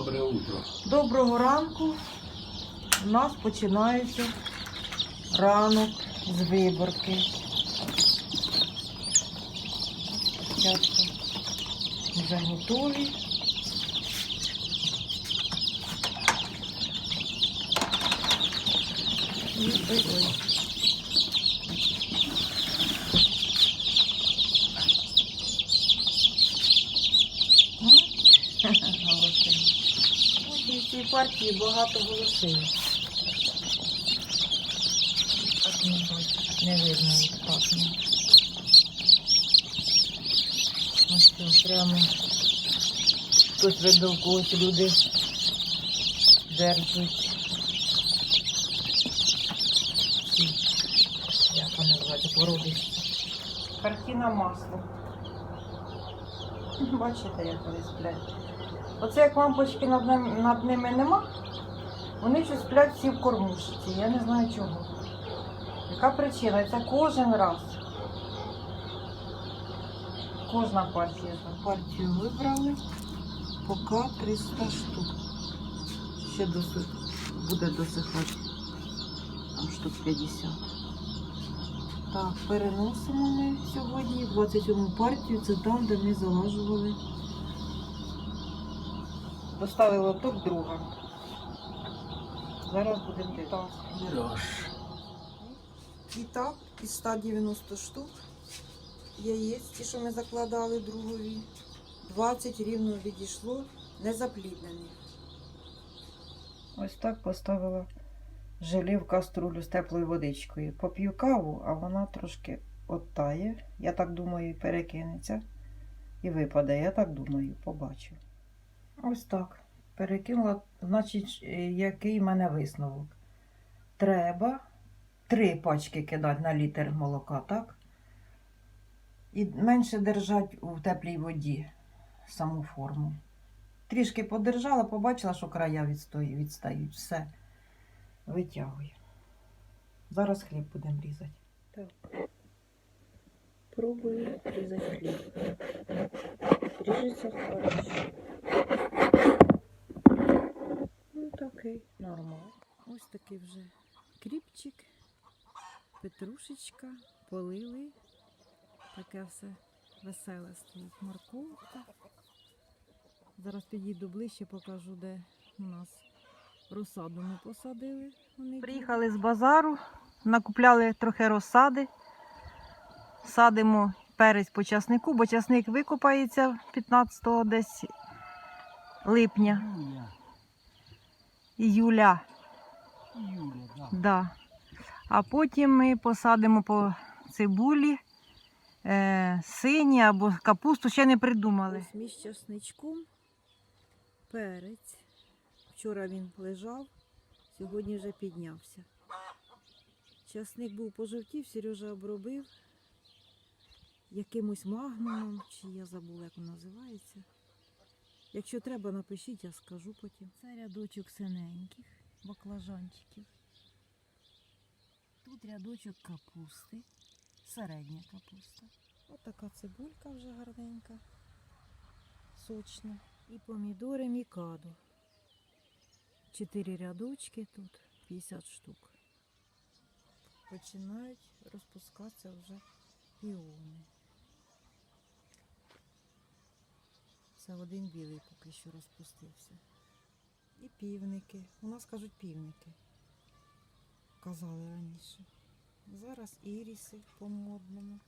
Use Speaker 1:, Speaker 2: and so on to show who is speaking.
Speaker 1: Добре утро.
Speaker 2: Доброго ранку. У нас починається ранок з виборки. Дівчатка вже готові. І ой-ой. М? Голоси. Сьогодні в цій партії багато голосів. Так не видно так. ну. Ось це прямо хтось видав когось люди держать. Як вони називаються, породисті. Картина масло. Бачите, як вони сплять. Оце як лампочки над, ним- над ними нема, вони щось сплять всі в кормушці. Я не знаю чого. Яка причина? Це кожен раз. Кожна партія. Партію вибрали. Поки 300 штук. Ще досих, буде досихати. Там штук 50. Так, переносимо ми сьогодні 27 партію. Це там, де ми залажували. Поставили лоток друга. Зараз будемо дивитися. І так, із 190 штук яєць, ті, що ми закладали другові, 20 рівно відійшло незапліднених. Ось так поставила желе в каструлю з теплою водичкою. Поп'ю каву, а вона трошки оттає. Я так думаю, перекинеться. І випаде, я так думаю, побачу. Ось так. Перекинула, значить, е, який в мене висновок. Треба три пачки кидати на літр молока, так? І менше держати у теплій воді саму форму. Трішки подержала, побачила, що края відстають. Все. Витягую. Зараз хліб будемо різати. Так. Пробую різати хліб. Ріжеться хорошо. Ну такий, нормально. Ось такий вже кріпчик, петрушечка, полили. Таке все веселе стоїть. Морковка. Зараз підійду ближче, покажу, де у нас розсаду ми посадили. Приїхали з базару, накупляли трохи розсади. Садимо перець по часнику, бо часник викопається 15 десь липня.
Speaker 1: Юля.
Speaker 2: Іюля.
Speaker 1: Юля, да.
Speaker 2: Да. А потім ми посадимо по цибулі, е, сині або капусту, ще не придумали. Ось між часничком перець. Вчора він лежав, сьогодні вже піднявся. Часник був пожовтів, Сережа обробив якимось магнумом, чи я забула, як воно називається. Якщо треба, напишіть, я скажу потім. Це рядочок синеньких баклажанчиків. Тут рядочок капусти, середня капуста. Ось така цибулька вже гарненька, сочна. І помідори мікадо. Чотири рядочки тут, 50 штук. Починають розпускатися вже піони. Це один білий поки що розпустився. І півники. У нас кажуть півники. Казали раніше. Зараз іріси по-модному.